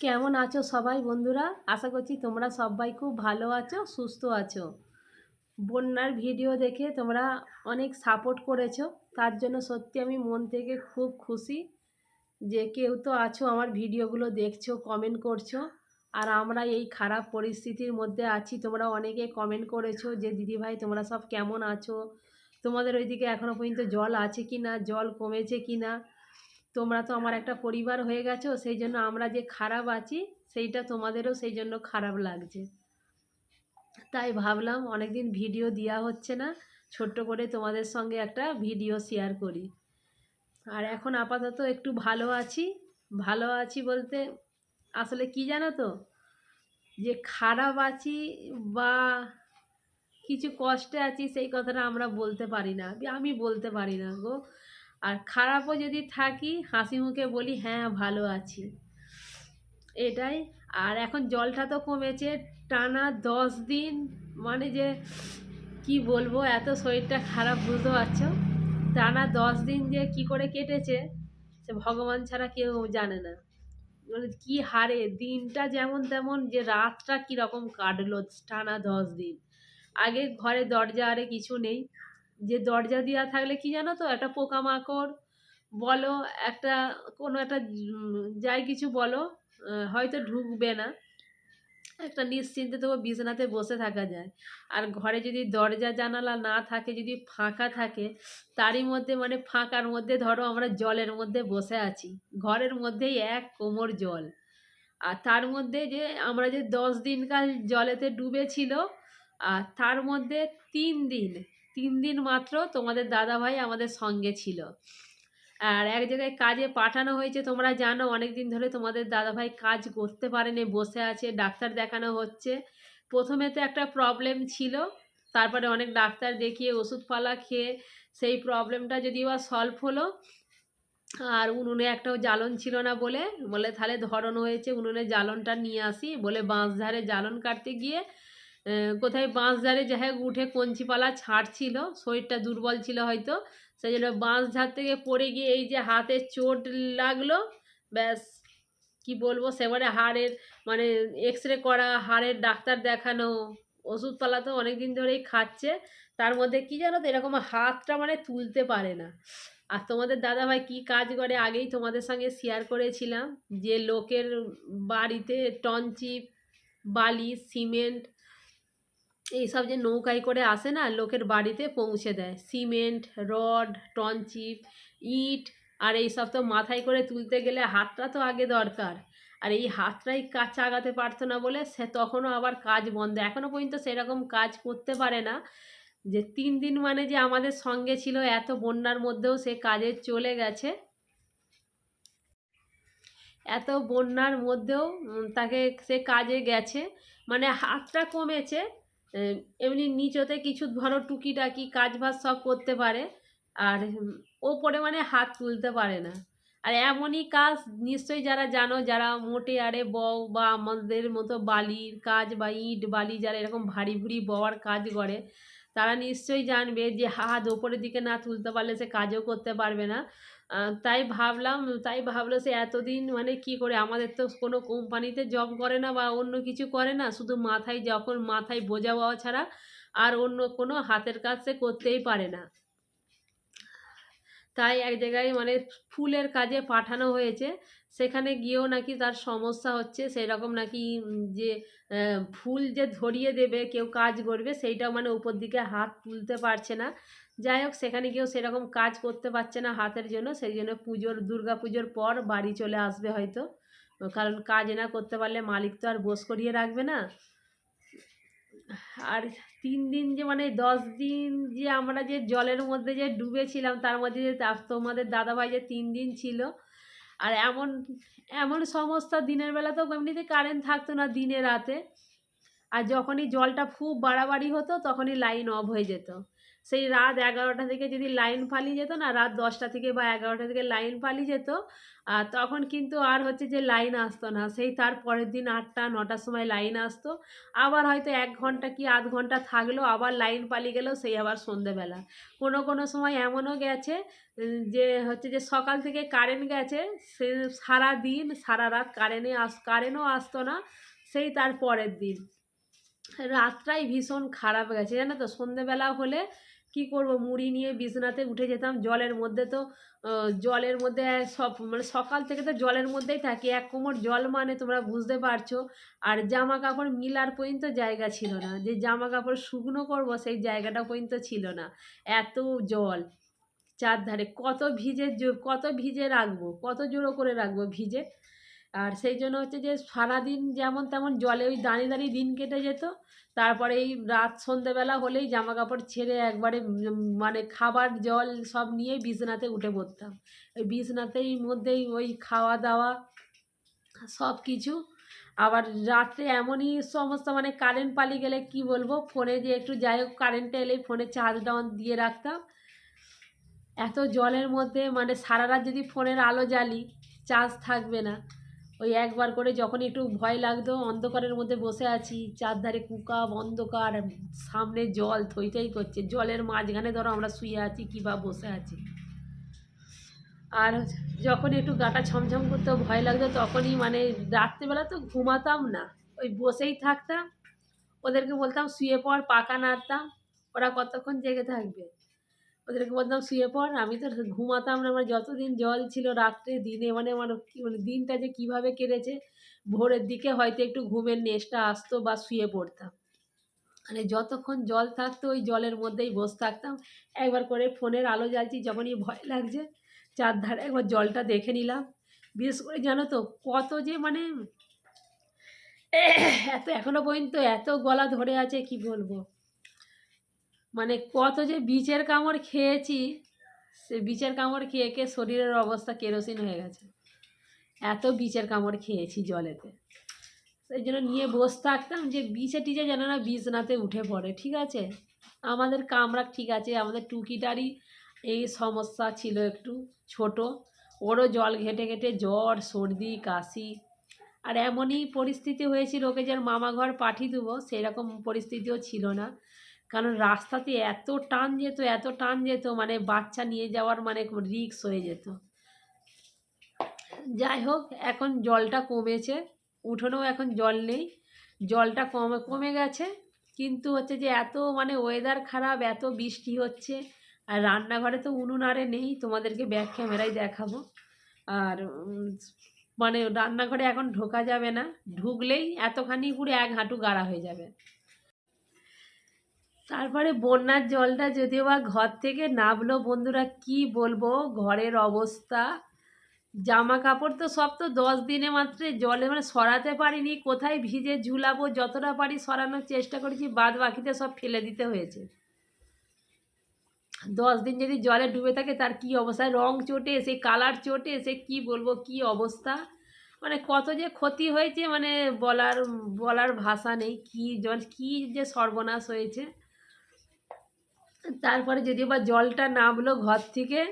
কেমন আছো সবাই বন্ধুরা? আশা করছি তোমরা সবাই খুব ভালো আছো, সুস্থ আছো। বন্যার ভিডিও দেখে তোমরা অনেক সাপোর্ট করেছ। তার জন্য সত্যি আমি মন থেকে খুব খুশি যে কেউ তো আছো আমার ভিডিওগুলো দেখছ কমেন্ট করছ। আর আমরা এই খারাপ পরিস্থিতির মধ্যে আছি, তোমরা অনেকে কমেন্ট করেছ যে, দিদিভাই, তোমরা সব কেমন আছো? তোমাদের ওইদিকে এখনও পর্যন্ত জল আছে কি না জল কমেছে কি না তোমরা তো আমার একটা পরিবার হয়ে গেছো, সেই জন্য আমরা যে খারাপ আছি, সেইটা তোমাদেরও সেই জন্য খারাপ লাগছে। তাই ভাবলাম অনেকদিন ভিডিও দেওয়া হচ্ছে না, ছোট্ট করে তোমাদের সঙ্গে একটা ভিডিও শেয়ার করি। আর এখন আপাতত একটু ভালো আছি ভালো আছি বলতে আসলে কি জানো তো? যে খারাপ আছি বা কিছু কষ্টে আছি, সেই কথাটা আমরা বলতে পারি না। আমি বলতে পারি না গো। আর খারাপও যদি থাকি, হাসি মুখে বলি হ্যাঁ ভালো আছি। এটাই। আর এখন জলটা তো কমেছে, টানা দশ দিন মানে যে কি বলব, এত শরীরটা খারাপ বুঝতে পারছ? টানা দশ দিন যে কি করে কেটেছে, সে ভগবান ছাড়া কেউ জানে না। মানে কী হারে, দিনটা যেমন তেমন যে রাতটা কীরকম কাটলো, টানা দশ দিন। আগে ঘরে দরজা আরে কিছু নেই যে দরজা দেওয়া থাকলে কি জানো তো? একটা পোকামাকড়, বলো একটা, কোনো একটা যাই কিছু বলো হয়তো ঢুকবে না। একটা নিশ্চিন্তে তবু বিছানাতে বসে থাকা যায়। আর ঘরে যদি দরজা জানালা না থাকে, যদি ফাঁকা থাকে, তারই মধ্যে মানে ফাঁকার মধ্যে ধরো আমরা জলের মধ্যে বসে আছি। ঘরের মধ্যেই এক কোমর জল। আর তার মধ্যে যে আমরা যে দশ দিনকাল জলেতে ডুবেছিল, আর তার মধ্যে তিন দিন তিন দিন মাত্র তোমাদের দাদাভাই আমাদের সঙ্গে ছিল। আর এক জায়গায় কাজে পাঠানো হয়েছে, তোমরা জানো অনেক দিন ধরে তোমাদের দাদাভাই কাজ করতে পারেনি, বসে আছে, ডাক্তার দেখানো হচ্ছে। প্রথমে তো একটা প্রবলেম ছিল, তারপরে অনেক ডাক্তার দেখিয়ে ওষুধপালা খেয়ে সেই প্রবলেমটা যদি বা সলভ হলো, আর উনুনে একটাও জ্বালন ছিল না বলে বলে তাহলে ধরন হয়েছে, উনুনে জ্বালনটা নিয়ে আসি, বলে বাঁশ ধারে জ্বালন কাটতে গিয়ে কোথায় বাঁশ ধারে যাই উঠে কঞ্চিপালা ছাড়ছিল, শরীরটা দুর্বল ছিল হয়তো, সেই জন্য বাঁশ ঝাড় থেকে পড়ে গিয়ে এই যে হাতে চোট লাগল, ব্যাস, কি বলব, সেবারে হাড়ের মানে এক্স রে করা, হাড়ের ডাক্তার দেখানো, ওষুধপালা তো অনেক দিন ধরেই খাচ্ছে, তার মধ্যে কি জানো তো এরকম হাতটা মানে তুলতে পারে না। আর তোমাদের দাদাভাই কি কাজ করে আগেই তোমাদের সঙ্গে শেয়ার করেছিলাম, যে লোকের বাড়িতে টনচিপ বালি সিমেন্ট এইসব যে নৌকায় করে আসে না, লোকের বাড়িতে পৌঁছে দেয়। সিমেন্ট, রড, টনচিপ, ইট আর এইসব তো মাথায় করে তুলতে গেলে হাতটা তো আগে দরকার। আর এই হাতটাই কাজ চাগাতে পারতো না বলে সে তখনও আবার কাজ বন্ধ। এখনও পর্যন্ত সেরকম কাজ করতে পারে না। যে তিন দিন মানে যে আমাদের সঙ্গে ছিল, এত বন্যার মধ্যেও সে কাজে চলে গেছে। এত বন্যার মধ্যেও তাকে, সে কাজে গেছে। মানে হাতটা কমেছে এমনি নিচতে কিছু ধরো টুকিটাকি কাজ ভাজ সব করতে পারে। আর ওপরে মানে হাত তুলতে পারে না। আর এমনই কাজ নিশ্চয়ই যারা জানো, যারা মোটে আরে বউ বা আমাদের মতো বালির কাজ বা ইট বালি যারা এরকম ভারী ভুরি বওয়ার কাজ করে তারা নিশ্চয়ই জানবে যে হাত ওপরের দিকে না তুলতে পারলে সে কাজও করতে পারবে না। তাই ভাবলাম, তাই ভাবলো সে এতদিন মানে কি করে, আমাদের তো কোনো কোম্পানিতে জব করে না বা অন্য কিছু করে না, শুধু মাথায় যখন মাথায় বোঝা বওয়া ছাড়া আর অন্য কোনো হাতের কাজ সে করতেই পারে না। তাই এক জায়গায় মানে ফুলের কাজে পাঠানো হয়েছে। সেখানে গিয়েও নাকি তার সমস্যা হচ্ছে। সেই রকম নাকি যে ফুল যে ধরিয়ে দেবে, কেউ কাজ করবে, সেইটাও মানে উপর দিকে হাত তুলতে পারছে না। যাই হোক, সেখানে গিয়েও সেরকম কাজ করতে পারছে না হাতের জন্য। সেই জন্য পুজোর, দুর্গা পুজোর পর বাড়ি চলে আসবে হয়তো। কারণ কাজ না করতে পারলে মালিক তো আর বোস করিয়ে রাখবে না। আর তিন দিন যে মানে দশ দিন যে আমরা যে জলের মধ্যে যে ডুবেছিলাম, তার মধ্যে যে তোমাদের দাদাভাই যে তিন দিন ছিল। আর এমন এমন সমস্যা দিনের বেলা তো এমনিতে কারেন্ট থাকতো না দিনে রাতে। আর যখনই জলটা খুব বাড়াবাড়ি হতো, তখনই লাইন অফ হয়ে যেত। সেই রাত এগারোটা থেকে যদি লাইন পালিয়ে যেত না, রাত দশটা থেকে বা এগারোটা থেকে লাইন পালিয়ে যেত আর তখন কিন্তু আর হচ্ছে যে লাইন আসতো না। সেই তার পরের দিন আটটা, নটার সময় লাইন আসতো। আবার হয়তো এক ঘণ্টা কি আধ ঘণ্টা থাকল, আবার লাইন পালিয়ে গেলেও সেই আবার সন্ধেবেলা। কোনো কোনো সময় এমনও গেছে যে হচ্ছে যে সকাল থেকে কারেন্ট গেছে, সে সারা দিন, সারা রাত কারেন্টে আস কারেন্টও আসতো না, সেই তার পরের দিন। রাতটাই ভীষণ খারাপ গেছে, জানো তো? সন্ধেবেলা হলে কি করব? মুড়ি নিয়ে বিছনাতে উঠে যেতাম। জলের মধ্যে তো জলের মধ্যে সব মানে সকাল থেকে তো জলের মধ্যেই থাকি। এক কোমর জল মানে তোমরা বুঝতে পারছ। আর জামা কাপড় মিলার পর্যন্ত জায়গা ছিল না। যে জামা কাপড় শুকনো করব, সেই জায়গাটা পর্যন্ত ছিল না। এত জল। চারধারে কত ভিজে কত ভিজে রাখব? কত জোড়ো করে রাখব ভিজে? আর সেই জন্য হচ্ছে যে সারাদিন যেমন তেমন জলে ওই দাঁড়িয়ে দাঁড়িয়ে দিন কেটে যেত। তারপরে এই রাত সন্ধেবেলা হলেই জামা কাপড় ছেড়ে একবারে মানে খাবার, জল সব নিয়ে বিছনাতে উঠে পড়তাম। ওই বিছনাতেই মধ্যেই ওই খাওয়া দাওয়া সব কিছু আবার রাত্রে এমনই সমস্যা মানে কারেন্ট পালিয়ে গেলে কি বলব? ফোনে যে একটু যাই হোক কারেন্টে এলেই ফোনে চার্জ ডাউন দিয়ে রাখতাম। এত জলের মধ্যে মানে সারা রাত যদি ফোনের আলো জ্বালি চার্জ থাকবে না। ওই একবার করে যখন একটু ভয় লাগতো, অন্ধকারের মধ্যে বসে আছি, চারধারে কুকাব অন্ধকার, সামনে জল থইটাই করছে। জলের মাঝখানে ধরো আমরা শুয়ে আছি কিবা বসে আছি। আর যখন একটু গাটা ছমছম করতে ভয় লাগতো, তখনই মানে রাত্রিবেলা তো ঘুমাতাম না। ওই বসেই থাকতাম, ওদেরকে বলতাম, শুয়ে পড়, পাকা নাড়তাম ওরা কতক্ষণ জেগে থাকবে? ওদেরকে বলতাম, শুয়ে পড়, আমি তো ঘুমাতাম না। আমার যতদিন জল ছিল রাত্রে, দিনে মানে আমার কি মানে দিনটা যে কীভাবে কেটেছে, ভোরের দিকে হয়তো একটু ঘুমের নেশটা আসতো বা শুয়ে পড়তাম। মানে যতক্ষণ জল থাকতো, ওই জলের মধ্যেই বসে থাকতাম। একবার করে ফোনের আলো জ্বালছি, যখনই ভয় লাগছে, চারধারে একবার জলটা দেখে নিলাম। বিশেষ করে জানো তো, কত যে মানে এত এখনও পর্যন্ত এত গলা ধরে আছে, কি বলব? মানে কত যে বিচের কামড় খেয়েছি, সে বিচের কামড় খেয়ে খেয়ে শরীরের অবস্থা কেরোসিন হয়ে গেছে। এত বিচের কামড় খেয়েছি জলেতে। সেই জন্য নিয়ে বসে থাকতাম যে বিচে টিচে যেন না বিছনাতে উঠে পড়ে, ঠিক আছে? আমাদের কামড়া ঠিক আছে, আমাদের টুকিটারই এই সমস্যা ছিল একটু ছোট। ওরও জল ঘেটে ঘেটে জ্বর, সর্দি, কাশি। আর এমনই পরিস্থিতি হয়েছিল, ওকে যে আর মামা ঘর পাঠিয়ে দেবো, সেরকম পরিস্থিতিও ছিল না। কারণ রাস্তাতে এত টান যেত, এত টান যেত মানে বাচ্চা নিয়ে যাওয়ার মানে রিক্স হয়ে যেত। যাই হোক, এখন জলটা কমেছে, উঠোনেও এখন জল নেই, জলটা কমে কমে গেছে, কিন্তু হচ্ছে যে এত মানে ওয়েদার খারাপ, এত বৃষ্টি হচ্ছে, আর রান্নাঘরে তো উনুন আরে নেই, তোমাদেরকে ব্যাক ক্যামেরায় দেখাবো। আর মানে রান্নাঘরে এখন ঢোকা যাবে না, ঢুকলেই এতখানি পুরো এক হাঁটু গাড়া হয়ে যাবে। তারপরে বন্যার জলটা যদিও বা ঘর থেকে নামলো, বন্ধুরা কি বলব? ঘরের অবস্থা। জামা কাপড় তো সব তো দশ দিনে মাত্র জলে মানে সরাতে পারিনি। কোথায় ভিজে ঝুলাবো? যতটা পারি সরানোর চেষ্টা করেছি বাদ বাকিতে সব ফেলে দিতে হয়েছে। দশ দিন যদি জলে ডুবে থাকে, তার কি অবস্থা? রং চটে, সে কালার চটে, সে কি বলব, কি অবস্থা? মানে কত যে ক্ষতি হয়েছে মানে বলার বলার ভাষা নেই। কি জল, কি যে সর্বনাশ হয়েছে। তারপরে যদি বা জলটা নামলো ঘর থেকে,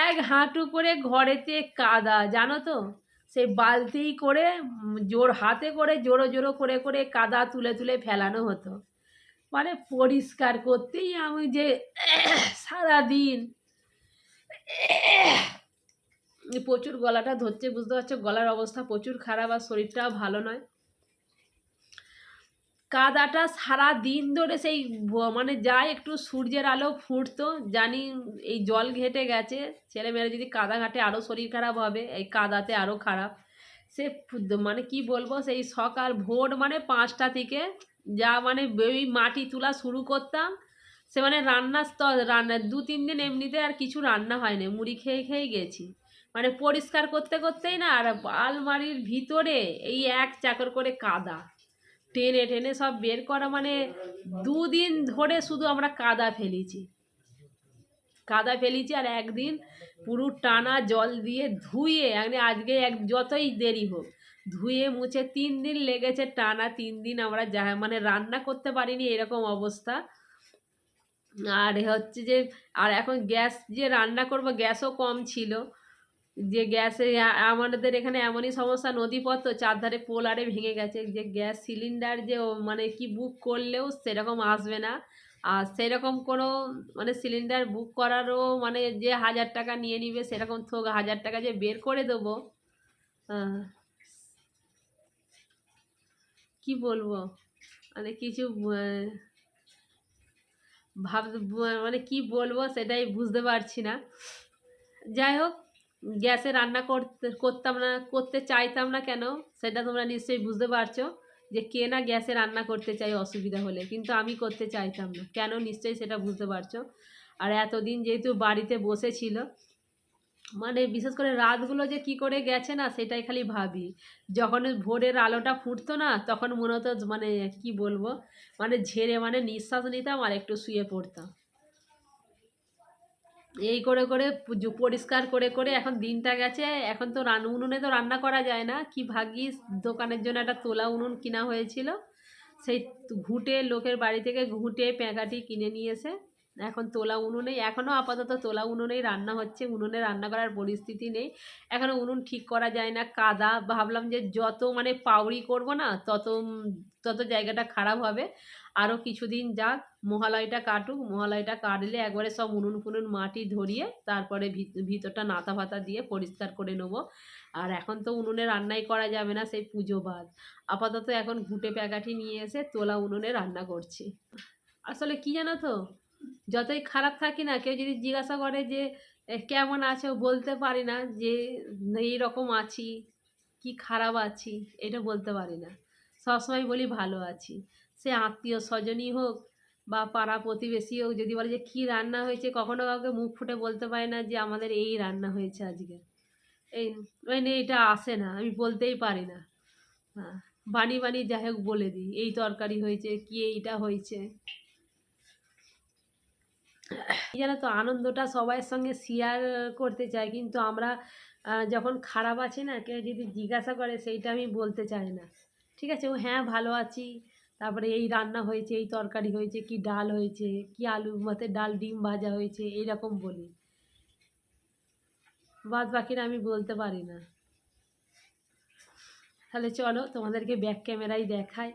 এক হাঁটু করে ঘরেতে কাদা, জানো তো? সেই বালতি করে জোর হাতে করে, জোরো জোরো করে করে কাদা তুলে তুলে ফেলানো হতো। মানে পরিষ্কার করতেই আমি যে সারাদিন প্রচুর গলাটা ধরছে, বুঝতে পারছ? গলার অবস্থা প্রচুর খারাপ আর শরীরটাও ভালো নয়। কাদাটা সারা দিন ধরে সেই মানে যায় একটু সূর্যের আলো ফুটতো, জানি এই জল ঘেটে গেছে। ছেলেমেয়েরা যদি কাদা ঘাটে আরও শরীর খারাপ হবে, এই কাদাতে আরও খারাপ। সে মানে কি বলব, সেই সকাল ভোর মানে পাঁচটা থেকে যা মানে ওই মাটি তোলা শুরু করতাম, সে মানে স্তর রান্না, দু, তিন দিন এমনিতে আর কিছু রান্না হয়নি, মুড়ি খেয়ে খেয়ে গেছি। মানে পরিষ্কার করতে করতেই না, আর আলমারির ভিতরে এই এক চাকর করে কাদা। টেনে টেনে সব বের করা মানে দুদিন ধরে শুধু আমরা কাদা ফেলেছি। কাদা ফেলেছি আর একদিন পুরো টানা জল দিয়ে ধুয়ে মানে আজকে এক যতই দেরি হোক, ধুয়ে মুছে তিন দিন লেগেছে টানা তিন দিন আমরা যা মানে রান্না করতে পারিনি এরকম অবস্থা। আর হচ্ছে যে, আর এখন গ্যাস যে রান্না করব, গ্যাসও কম ছিল। যে গ্যাসে আমাদের এখানে এমনই সমস্যা, নদীপথ চারধারে পোল আরে ভেঙে গেছে, যে গ্যাস সিলিন্ডার যে মানে কি বুক করলেও সেরকম আসবে না। আর সেরকম কোনো মানে সিলিন্ডার বুক করারও মানে যে হাজার টাকা নিয়ে নিবে সেরকম থোক, হাজার টাকা যে বের করে দেবো। কি বলব? মানে কিছু ভাব মানে কি বলব সেটাই বুঝতে পারছি না। যাই হোক গ্যাসে রান্না করতে, করতাম না, করতে চাইতাম না কেন, সেটা তোমরা নিশ্চয়ই বুঝতে পারছ যে কে না গ্যাসে রান্না করতে চাই অসুবিধা হলে, কিন্তু আমি করতে চাইতাম না। কেন? নিশ্চয়ই সেটা বুঝতে পারছ। আর এতদিন যেহেতু বাড়িতে বসেছিল মানে বিশেষ করে রাতগুলো যে কি করে গেছে না, সেটাই খালি ভাবি। যখন ভোরের আলোটা ফুটতো না, তখন মনে হতো মানে কি বলব মানে ঝেড়ে মানে নিঃশ্বাস নিতাম আর একটু শুয়ে পড়তাম। এই করে করে পরিষ্কার করে করে এখন দিনটা গেছে, এখন তো রান, উনুনে তো রান্না করা যায় না। কি ভাগ্যিস দোকানের জন্য একটা তোলা উনুন কিনা হয়েছিল। সেই ঘুঁটে লোকের বাড়ি থেকে ঘুঁটে প্যাঁকাটি কিনে নিয়েছে এখন তোলা উনুনেই এখনও আপাতত তোলা উনুনেই রান্না হচ্ছে, উনুনে রান্না করার পরিস্থিতি নেই। এখনও উনুন ঠিক করা যায় না, কাদা, ভাবলাম যে যত মানে পাউরি করব না, তত তত জায়গাটা খারাপ হবে। আরও কিছুদিন যাক, মহালয়টা কাটুক, মহালয়টা কাটলে একবারে সব উনুন ফুনুন মাটি ধরিয়ে তারপরে ভিত- ভিতরটা নাতা ফাতা দিয়ে পরিষ্কার করে নেব। আর এখন তো উনুনে রান্নাই করা যাবে না, সেই পুজো বাদ। আপাতত এখন ঘুঁটে প্যাকাঠি নিয়ে এসে তোলা উনুনে রান্না করছি। আসলে কি জানো তো? যতই খারাপ থাকি না, কেউ যদি জিজ্ঞাসা করে যে কেমন আছো? বলতে পারি না যে, এই রকম আছি, কি খারাপ আছি? এটা বলতে পারি না। সবসময় বলি, ভালো আছি। সে আত্মীয় স্বজনই হোক বা পাড়া প্রতিবেশী হোক, যদি বলে যে, কী রান্না হয়েছে? কখনো কাউকে মুখ ফুটে বলতে পারে না যে, আমাদের এই রান্না হয়েছে আজকে। এই মানে এটা আসে না, আমি বলতেই পারি না। হ্যাঁ বানি বানি যাই হোক বলে দিই, এই তরকারি হয়েছে, কি এইটা হয়েছে? জানো তো আনন্দটা সবার সঙ্গে শেয়ার করতে চাই কিন্তু আমরা যখন খারাপ আছি না, কেউ যদি জিজ্ঞাসা করে, সেইটা আমি বলতে চাই না। ঠিক আছে? ও হ্যাঁ ভালো আছি। তারপরে, এই রান্না হয়েছে, এই তরকারি হয়েছে, কি ডাল হয়েছে, কি আলু, মতে ডাল, ডিম ভাজা হয়েছে? এইরকম বলি। বাদ বাকিরা আমি বলতে পারি না। তাহলে চলো, তোমাদেরকে ব্যাক ক্যামেরাই দেখাই।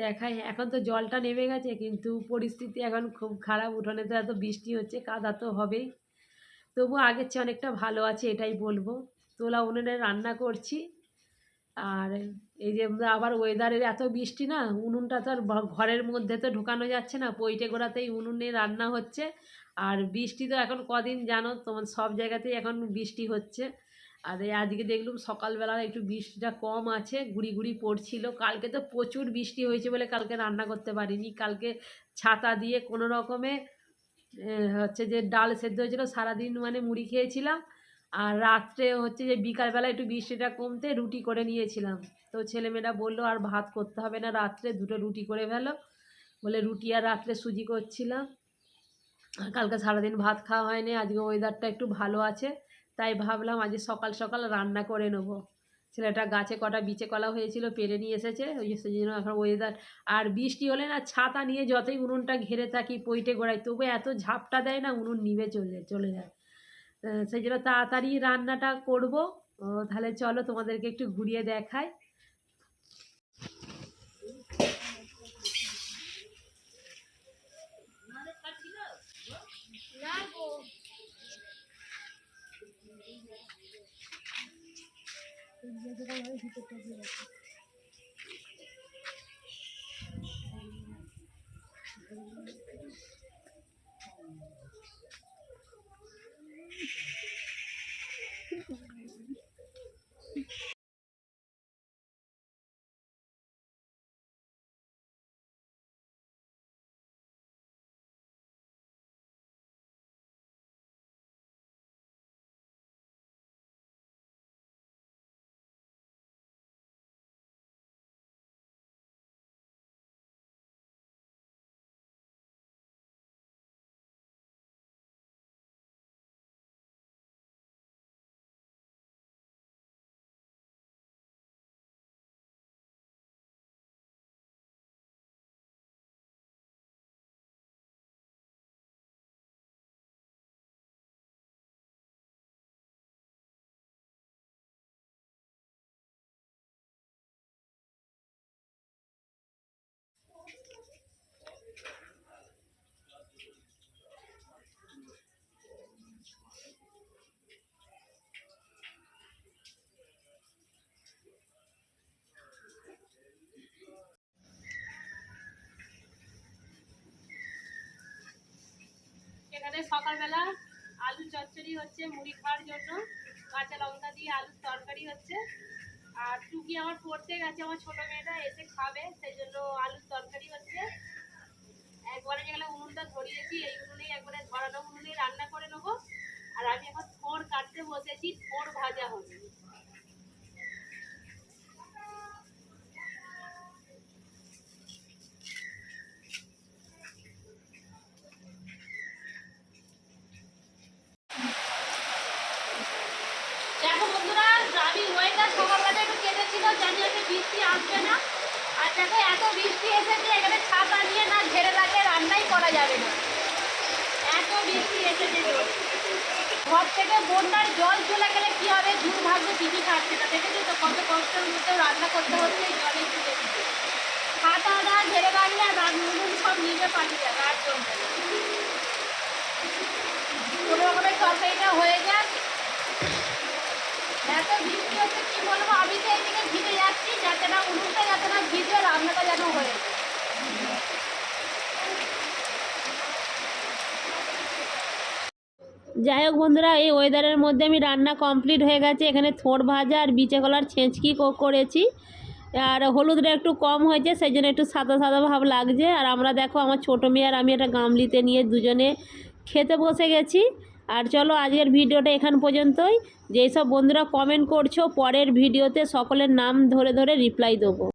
দেখাই এখন তো জলটা নেমে গেছে, কিন্তু পরিস্থিতি এখন খুব খারাপ, উঠোনে তো এত বৃষ্টি হচ্ছে, কাদা তো হবেই। তবু আগের চেয়ে অনেকটা ভালো আছে, এটাই বলব। তোলা উনুনে রান্না করছি, আর এই যে আবার ওয়েদারের এত বৃষ্টি না, উনুনটা তো আর ঘরের মধ্যে তো ঢোকানো যাচ্ছে না পৈটে গোড়াতেই উনুনে রান্না হচ্ছে। আর বৃষ্টি তো এখন কদিন জানো, তোমার সব জায়গাতেই এখন বৃষ্টি হচ্ছে। আর এই আজকে দেখলাম সকালবেলা একটু বৃষ্টিটা কম আছে, গুড়ি গুড়ি পড়ছিল। কালকে তো প্রচুর বৃষ্টি হয়েছে বলে কালকে রান্না করতে পারিনি। কালকে ছাতা দিয়ে কোনো রকমে হচ্ছে যে ডাল সেদ্ধ হয়েছিল, সারাদিন মানে মুড়ি খেয়েছিলাম। আর রাত্রে হচ্ছে যে বিকালবেলা একটু বৃষ্টিটা কমতে রুটি করে নিয়েছিলাম। তো ছেলেমেয়েরা বলল, আর ভাত করতে হবে না, রাত্রে দুটো রুটি করে ফেলো। বলে রুটি আর রাত্রে সুজি করছিলাম। কালকে সারাদিন ভাত খাওয়া হয়নি, আজকে ওয়েদারটা একটু ভালো আছে। তাই ভাবলাম আজ সকাল সকাল রান্না করে নেব। ছেলেটা গাছে কটা বিচে কলা হয়েছিল, পেরে নিয়ে এসেছে, ওই জন্য এখন ওয়েদার আর বৃষ্টি হলে না ছাতা নিয়ে যতই উনুনটা ঘিরে থাকি, পইটে গোড়ায় তবু এত ঝাপটা দেয় না, উনুন নিভে চলে চলে যায়। সেই জন্য তাড়াতাড়ি রান্নাটা করব। তাহলে চলো তোমাদেরকে একটু ঘুরিয়ে দেখায় না ভিতরটা দিয়ে সকালবেলা আলু চচ্চড়ি হচ্ছে, মুড়ি খাওয়ার জন্য। কাঁচা লঙ্কা দিয়ে আলুর তরকারি হচ্ছে। আর টুকি আমার পড়তে গেছে, আমার ছোট মেয়েটা এসে খাবে, সেই জন্য আলুর তরকারি হচ্ছে। একবারে যেগুলো উনুনটা ধরিয়েছি এই উনুনেই একবারে ধরানো, উনুনেই রান্না করে নেব। আর আমি এখন থোড় কাটতে বসেছি থোড় ভাজা হবে দেখো বন্ধুরা আমি ওয়েদার সকালবেলা একটু কেটেছিল জানি হচ্ছে বৃষ্টি আসবে না। আর দেখো, এত বৃষ্টি এসেছে, এখানে ছাতা নিয়ে না ঘেরে রাখলে রান্নাই করা যাবে না। এত বৃষ্টি এসেছে ঘর থেকে বন্যার জল চলে গেলে কি হবে? দুর্ভাগ্য টিভি খাচ্ছে না। দেখেছি তো কত কষ্টের মধ্যে রান্না করতে হচ্ছে, এই জলের চুলে ছাতা না ঘেরে রাখলে আর রান্না সব নিবে পাঠিয়ে যাবে, আর জমবে কোনো রকমের হয়ে যাক যাই হোক বন্ধুরা, এই ওয়েদারের মধ্যে আমি রান্না কমপ্লিট হয়ে গেছে। এখানে থোড় ভাজা আর বিচে কলার ছেঁচকি করেছি। আর হলুদটা একটু কম হয়েছে, সেই জন্য একটু সাদা সাদা ভাব লাগছে। আর আমরা দেখো, আমার ছোটো মেয়ে আর আমি একটা গামলিতে নিয়ে দুজনে খেতে বসে গেছি। আর চলো আজকের ভিডিওটা এখান পর্যন্তই। যেই সব বন্ধুরা কমেন্ট করছ, পরের ভিডিওতে সকলের নাম ধরে ধরে রিপ্লাই দেবো।